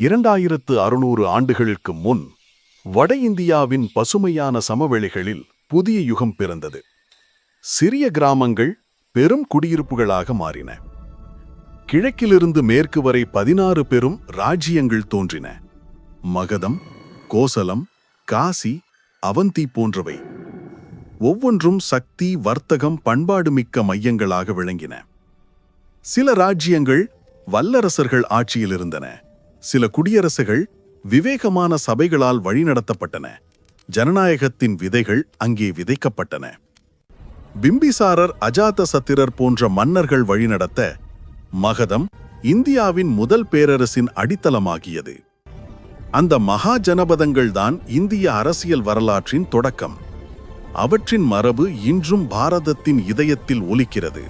இரண்டாயிரத்து அறுநூறு ஆண்டுகளுக்கு முன் வட இந்தியாவின் பசுமையான சமவெளிகளில் புதிய யுகம் பிறந்தது. சிறிய கிராமங்கள் பெரும் குடியிருப்புகளாக மாறின. கிழக்கிலிருந்து மேற்கு வரை பதினாறு பெரும் ராஜ்யங்கள் தோன்றின. மகதம் கோசலம் காசி அவந்தி போன்றவை ஒவ்வொன்றும் சக்தி வர்த்தகம் பண்பாடு மிக்க மையங்களாக விளங்கின. சில ராஜ்யங்கள் வல்லரசர்கள் ஆட்சியில் இருந்தன. சில குடியரசுகள் விவேகமான சபைகளால் வழிநடத்தப்பட்டன. ஜனநாயகத்தின் விதைகள் அங்கே விதைக்கப்பட்டன. பிம்பிசாரர் அஜாத சத்திரர் போன்ற மன்னர்கள் வழிநடத்த மகதம் இந்தியாவின் முதல் பேரரசின் அடித்தளமாகியது. அந்த மகா ஜனபதங்கள்தான் இந்திய அரசியல் வரலாற்றின் தொடக்கம். அவற்றின் மரபு இன்றும் பாரதத்தின் இதயத்தில் ஒலிக்கிறது.